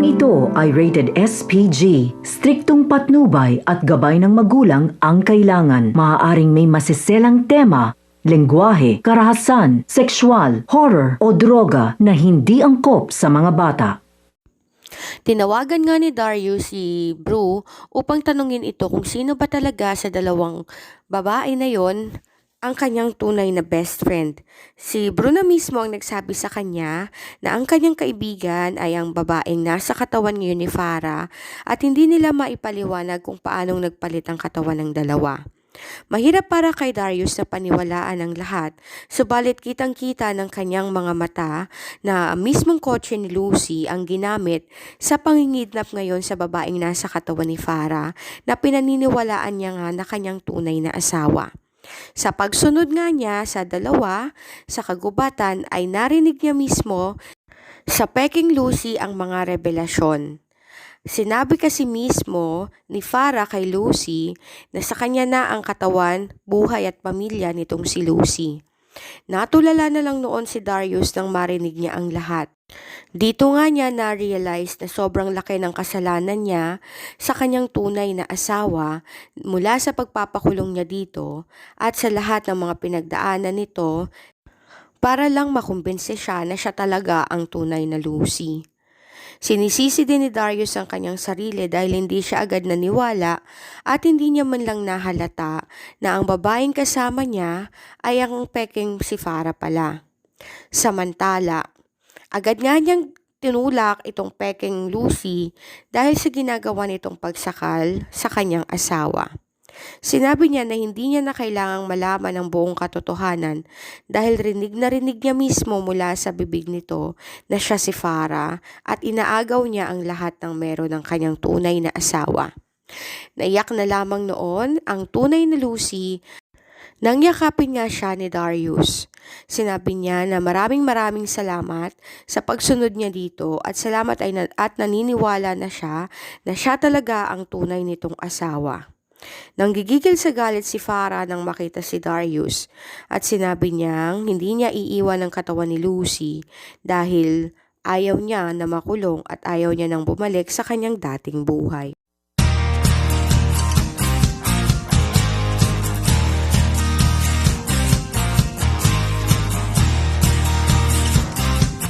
Programang ito ay rated SPG. Striktong patnubay at gabay ng magulang ang kailangan. Maaaring may masiselang tema, lengguwahe, karahasan, sexual, horror o droga na hindi angkop sa mga bata. Tinawagan nga ni Darius si Bru upang tanungin ito kung sino ba talaga sa dalawang babae na yon ang kanyang tunay na best friend. Si Bruno mismo ang nagsabi sa kanya na ang kanyang kaibigan ay ang babaeng nasa katawan ngayon ni Farah at hindi nila maipaliwanag kung paanong nagpalit ang katawan ng dalawa. Mahirap para kay Darius na paniwalaan ang lahat, subalit kitang-kita ng kanyang mga mata na mismong kotse ni Lucy ang ginamit sa pangingidnap ngayon sa babaeng nasa katawan ni Farah na pinaniniwalaan niya nga na kanyang tunay na asawa. Sa pagsunod nga niya sa dalawa, sa kagubatan ay narinig niya mismo sa Peking Lucy ang mga revelasyon. Sinabi kasi mismo ni Farah kay Lucy na sa kanya na ang katawan, buhay at pamilya nitong si Lucy. Natulala na lang noon si Darius nang marinig niya ang lahat. Dito nga niya na-realize na sobrang laki ng kasalanan niya sa kanyang tunay na asawa mula sa pagpapakulong niya dito at sa lahat ng mga pinagdaanan nito para lang makumbinse siya na siya talaga ang tunay na Lucy. Sinisisi din ni Darius ang kanyang sarili dahil hindi siya agad naniwala at hindi niya man lang nahalata na ang babaeng kasama niya ay ang peking si Farah pala. Samantala, agad nga niyang tinulak itong peking Lucy dahil sa ginagawa nitong pagsakal sa kanyang asawa. Sinabi niya na hindi niya na kailangang malaman ang buong katotohanan dahil rinig na rinig niya mismo mula sa bibig nito na siya si Farah at inaagaw niya ang lahat ng meron ng kanyang tunay na asawa. Naiyak na lamang noon ang tunay na Lucy nang yakapin nga siya ni Darius. Sinabi niya na maraming maraming salamat sa pagsunod niya dito at salamat ay na- at naniniwala na siya na siya talaga ang tunay nitong asawa. Nang gigigil sa galit si Farah nang makita si Darius at sinabi niyang hindi niya iiwan ang katawan ni Lucy dahil ayaw niya na makulong at ayaw niya nang bumalik sa kanyang dating buhay.